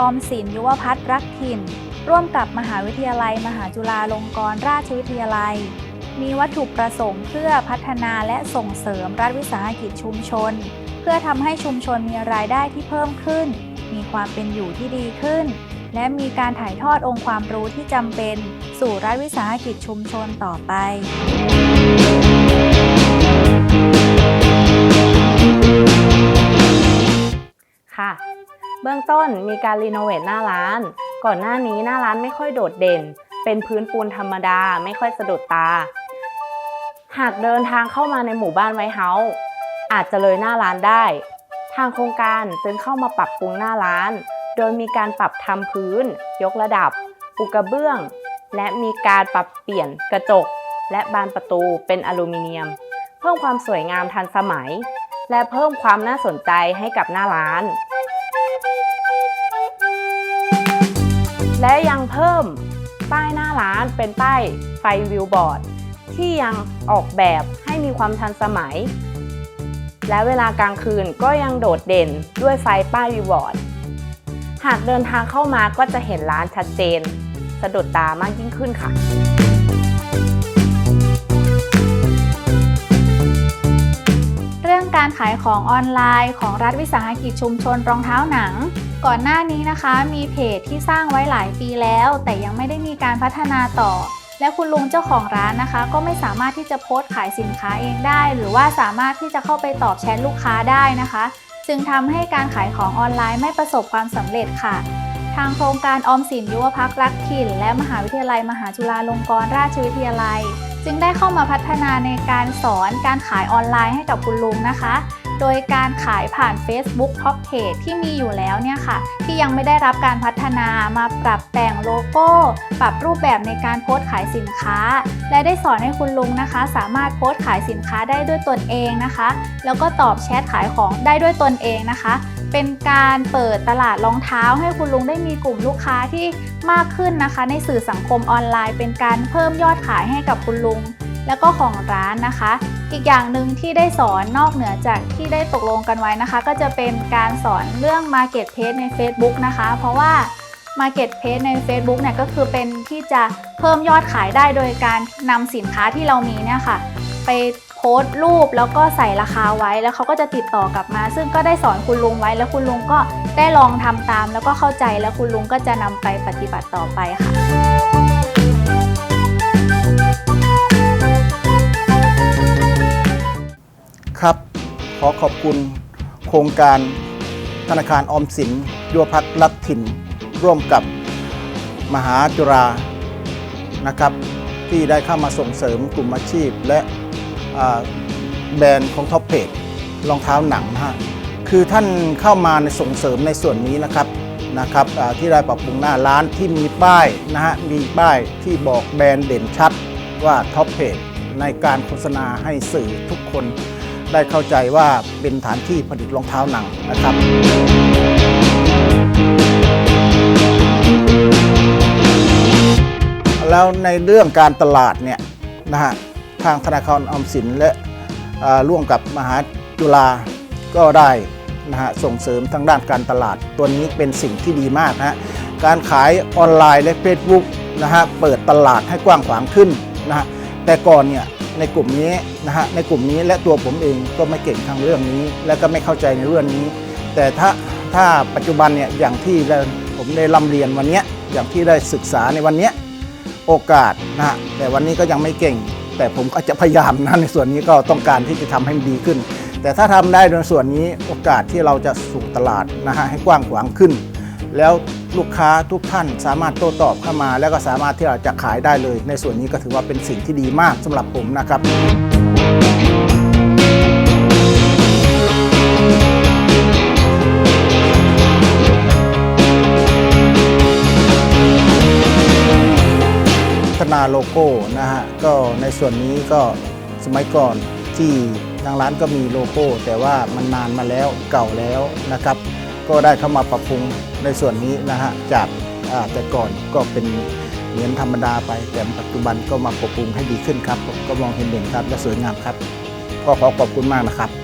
ออมสินยุวพัฒน์รักถิ่น ร่วมกับมหาวิทยาลัย มหาจุฬาลงกรณราชวิทยาลัย มีวัตถุประสงค์เพื่อพัฒนาและส่งเสริมรัฐวิสาหกิจชุมชน เพื่อทำให้ชุมชนมีรายได้ที่เพิ่มขึ้น มีความเป็นอยู่ที่ดีขึ้น และมีการถ่ายทอดองค์ความรู้ที่จำเป็น สู่รัฐวิสาหกิจชุมชนต่อไปค่ะ เบื้องต้นมีการรีโนเวทหน้าร้าน ก่อนหน้านี้หน้าร้านไม่ค่อยโดดเด่น เป็นพื้นปูนธรรมดาไม่ค่อยสะดุดตา หากเดินทางเข้ามาในหมู่บ้านไวเฮาส์อาจจะเลยหน้าร้านได้ ทางโครงการจึงเข้ามาปรับปรุงหน้าร้าน โดยมีการปรับทำพื้น ยกระดับ ปูกระเบื้อง และมีการปรับเปลี่ยนกระจก และบานประตูเป็นอลูมิเนียม เพิ่มความสวยงามทันสมัย และเพิ่มความน่าสนใจให้กับหน้าร้าน และยังเพิ่มป้ายหน้าร้านเป็นป้ายไฟวิวบอร์ด ที่ยังออกแบบให้มีความทันสมัย และเวลากลางคืนก็ยังโดดเด่นด้วยไฟป้ายวิวบอร์ด หากเดินทางเข้ามาก็จะเห็นร้านชัดเจน สะดุดตามากยิ่งขึ้นค่ะเรื่องการขายของออนไลน์ของรัฐวิสาหกิจชุมชนรองเท้าหนัง ก่อนหน้านี้นะคะมีเพจที่สร้างไว้หลายปีแล้ว แต่ยังไม่ได้มีการพัฒนาต่อ และคุณลุงเจ้าของร้านนะคะ ก็ไม่สามารถที่จะโพสต์ขายสินค้าเองได้ หรือว่าสามารถที่จะเข้าไปตอบแชทลูกค้าได้นะคะ จึงทำให้การขายของออนไลน์ไม่ประสบความสำเร็จค่ะ ทางโครงการออมสินยุวพักรักถิ่น และมหาวิทยาลัยมหาจุฬาลงกรณราชวิทยาลัย จึงได้เข้ามาพัฒนาในการสอนการขายออนไลน์ให้กับคุณลุงนะคะ โดยการขายผ่าน Facebook Top Page ที่มีอยู่แล้วเนี่ยค่ะ ที่ยังไม่ได้รับการพัฒนามาปรับแต่งโลโก้ ปรับรูปแบบในการโพสต์ขายสินค้า และได้สอนให้คุณลุงนะคะ สามารถโพสต์ขายสินค้าได้ด้วยตนเองนะคะ แล้วก็ตอบแชทขายของได้ด้วยตนเองนะคะ เป็นการเปิดตลาดรองเท้า ให้คุณลุงได้มีกลุ่มลูกค้าที่มากขึ้นนะคะ ในสื่อสังคมออนไลน์ เป็นการเพิ่มยอดขายให้กับคุณลุง แล้วก็ของร้านนะคะ อีกอย่างหนึ่งที่ได้สอนนอกเหนือจากที่ได้ตกลงกันไว้นะคะ ก็จะเป็นการสอนเรื่อง Market Page ใน Facebook นะคะ เพราะว่า Market Page ใน Facebook เนี่ยก็คือเป็นที่จะเพิ่มยอดขายได้โดยการนำสินค้าที่เรามีเนี่ยค่ะ ไปโพสต์รูปแล้วก็ใส่ราคาไว้แล้วเขาก็จะติดต่อกลับมา ซึ่งก็ได้สอนคุณลุงไว้แล้วคุณลุงก็ได้ลองทำตาม แล้วก็เข้าใจแล้วคุณลุงก็จะนำไปปฏิบัติต่อไปค่ะ ขอขอบคุณโครงการธนาคารออมสินยุวพัฒน์รักถิ่น ร่วมกับมหาจุฬานะครับ ที่ได้เข้ามาส่งเสริมกลุ่มอาชีพ และแบรนด์ของท็อปเพจรองเท้าหนังนะฮะคือท่านเข้ามาในส่งเสริมในส่วนนี้นะครับนะครับที่ได้ปรับปรุงหน้าร้านที่มีป้ายนะฮะมีป้ายที่บอกแบรนด์เด่นชัดว่าท็อปเพจในการโฆษณาให้สื่อทุกคน ได้เข้าใจว่าเป็นฐานที่ผลิตรองเท้าหนังนะครับแล้วในเรื่องการตลาดเนี่ยนะฮะทางธนาคารออมสินและร่วมกับมหาจุฬาก็ได้นะฮะส่งเสริมทางด้านการตลาด ตัวนี้เป็นสิ่งที่ดีมากนะฮะการขายออนไลน์และ Facebook นะฮะเปิดตลาดให้กว้างขวางขึ้นนะฮะ แต่ก่อนเนี่ยในกลุ่มนี้นะฮะในกลุ่มนี้และตัวผมเองก็ไม่เก่งทางเรื่องนี้ และก็ไม่เข้าใจในเรื่องนี้ แต่ถ้าถ้าปัจจุบันเนี่ยอย่างที่ผมได้ร่ำเรียนวันเนี้ยอย่างที่ได้ศึกษาในวันเนี้ยโอกาสนะฮะแต่วันนี้ก็ยังไม่เก่ง แต่ผมก็จะพยายามนะในส่วนนี้ก็ต้องการที่จะทำให้มันดีขึ้น แต่ถ้าทำได้ในส่วนนี้โอกาสที่เราจะสู่ตลาดนะฮะให้กว้างขวางขึ้น แล้ว ลูกค้าทุกท่านสามารถโต้ตอบเข้ามา แล้วก็สามารถที่เราจะขายได้เลย ในส่วนนี้ก็ถือว่าเป็นสิ่งที่ดีมากสำหรับผมนะครับพัฒนาโลโก้นะฮะก็ในส่วนนี้ก็สมัยก่อนที่ทางร้านก็มีโลโก้ แต่ว่ามันนานมาแล้วเก่าแล้วนะครับ ก็ได้เข้ามาปรับปรุงในส่วนนี้นะฮะจากแต่ก่อนก็เป็นเหมือนธรรมดาไป แต่ปัจจุบันก็มาปรับปรุงให้ดีขึ้นครับ ก็มองเห็นเด่นครับและสวยงามครับ ก็ขอขอบคุณมากนะครับ